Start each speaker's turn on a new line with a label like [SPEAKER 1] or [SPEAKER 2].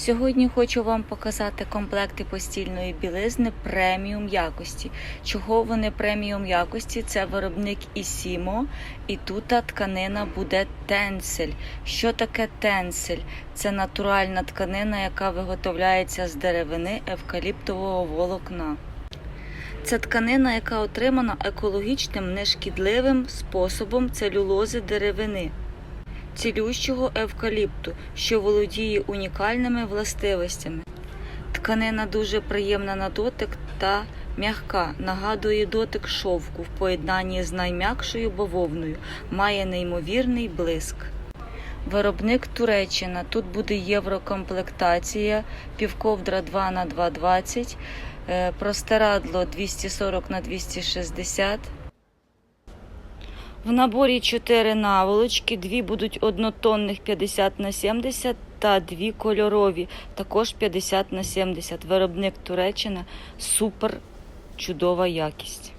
[SPEAKER 1] Сьогодні хочу вам показати комплекти постільної білизни преміум якості. Чого вони преміум якості? Це виробник Ісімо, і тут тканина буде тенсель. Що таке тенсель? Це натуральна тканина, яка виготовляється з деревини евкаліптового волокна. Це тканина, яка отримана екологічним нешкідливим способом целюлози деревини цілющого евкаліпту, що володіє унікальними властивостями. Тканина дуже приємна на дотик та м'яка, нагадує дотик шовку в поєднанні з найм'якшою бавовною, має неймовірний блиск. Виробник Туреччина. Тут буде єврокомплектація, півковдра 2 на 220 е, простирадло 240 на 260 в наборі 4 наволочки, дві будуть однотонних 50 на 70 та дві кольорові, також 50 на 70. Виробник Туреччина супер чудова якість.